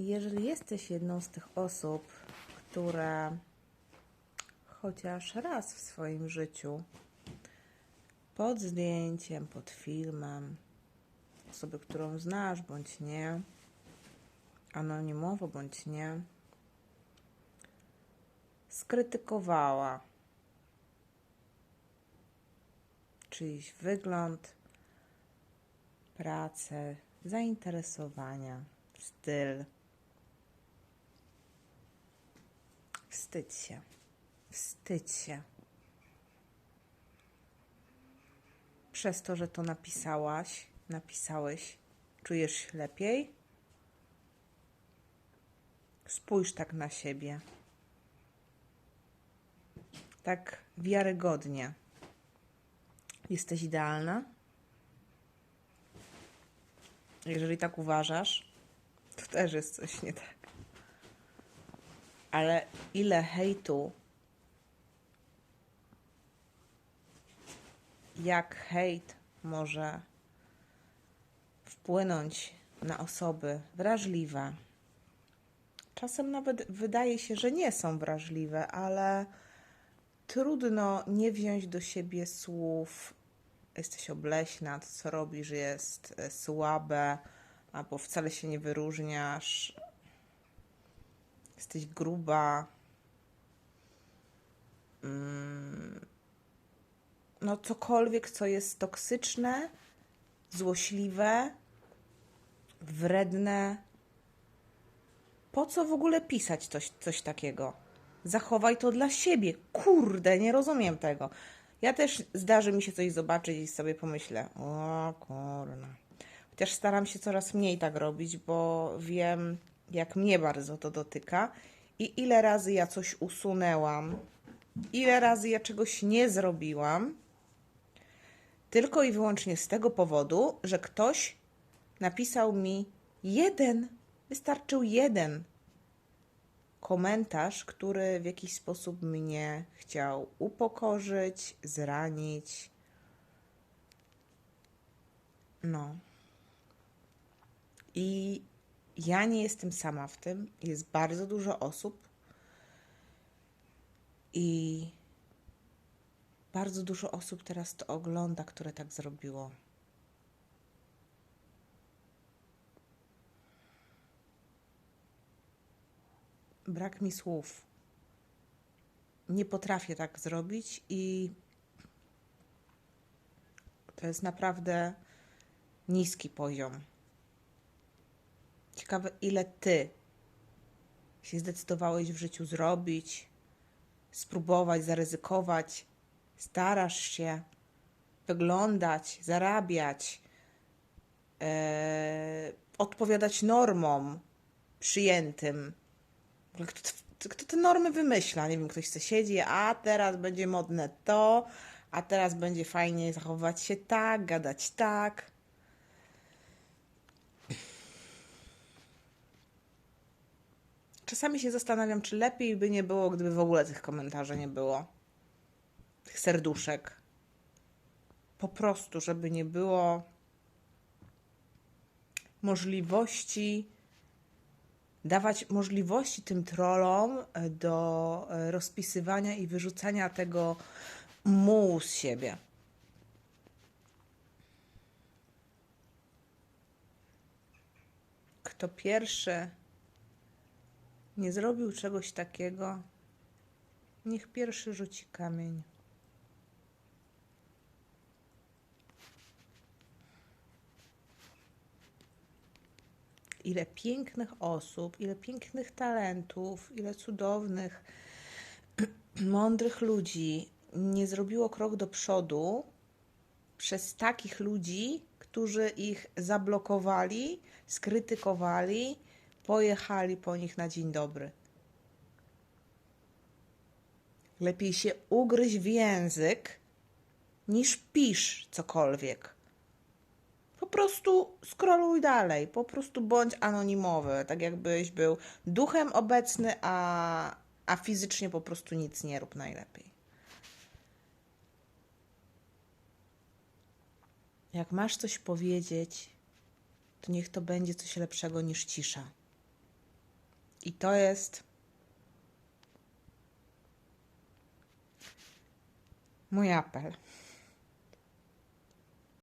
Jeżeli jesteś jedną z tych osób, które chociaż raz w swoim życiu pod zdjęciem, pod filmem, osoby, którą znasz bądź nie, anonimowo bądź nie, skrytykowała czyjś wygląd, pracę, zainteresowania, styl. Wstydź się. Wstydź się. Przez to, że to napisałaś, napisałeś, czujesz się lepiej? Spójrz tak na siebie. Tak wiarygodnie. Jesteś idealna? Jeżeli tak uważasz, to też jest coś nie tak. Ale ile hejtu, jak hejt może wpłynąć na osoby wrażliwe. Czasem nawet wydaje się, że nie są wrażliwe, ale trudno nie wziąć do siebie słów jesteś obleśna, to co robisz jest e, słabe, albo wcale się nie wyróżniasz, jesteś gruba. Mm. No, cokolwiek, co jest toksyczne, złośliwe, wredne. Po co w ogóle pisać coś, coś takiego? Zachowaj to dla siebie. Kurde, nie rozumiem tego. Ja też zdarzy mi się coś zobaczyć i sobie pomyślę, o kurna. Chociaż staram się coraz mniej tak robić, bo wiem, jak mnie bardzo to dotyka i ile razy ja coś usunęłam, ile razy ja czegoś nie zrobiłam, tylko i wyłącznie z tego powodu, że ktoś napisał mi jeden, wystarczył jeden komentarz, który w jakiś sposób mnie chciał upokorzyć, zranić. No. I ja nie jestem sama w tym. Jest bardzo dużo osób. I bardzo dużo osób teraz to ogląda, które tak zrobiło. brak mi słów. Nie potrafię tak zrobić i to jest naprawdę niski poziom. Ciekawe, ile ty się zdecydowałeś w życiu zrobić, spróbować, zaryzykować. Starasz się wyglądać, zarabiać, e, odpowiadać normom przyjętym kto, kto te normy wymyśla? Nie wiem, ktoś chce siedzi, a teraz będzie modne to, a teraz będzie fajnie zachowywać się tak, gadać tak. Czasami się zastanawiam, czy lepiej by nie było, gdyby w ogóle tych komentarzy nie było. Tych serduszek. Po prostu, żeby nie było możliwości dawać możliwości tym trollom e, do e, rozpisywania i wyrzucania tego mułu z siebie. Kto pierwszy nie zrobił czegoś takiego, niech pierwszy rzuci kamień. ile pięknych osób, ile pięknych talentów, ile cudownych, mądrych ludzi nie zrobiło krok do przodu przez takich ludzi, którzy ich zablokowali, skrytykowali, pojechali po nich na dzień dobry. Lepiej się ugryźć w język, niż pisz cokolwiek po prostu scrolluj dalej, po prostu bądź anonimowy, tak jakbyś był duchem obecny, a, a fizycznie po prostu nic nie rób najlepiej. Jak masz coś powiedzieć, to niech to będzie coś lepszego niż cisza. I to jest mój apel.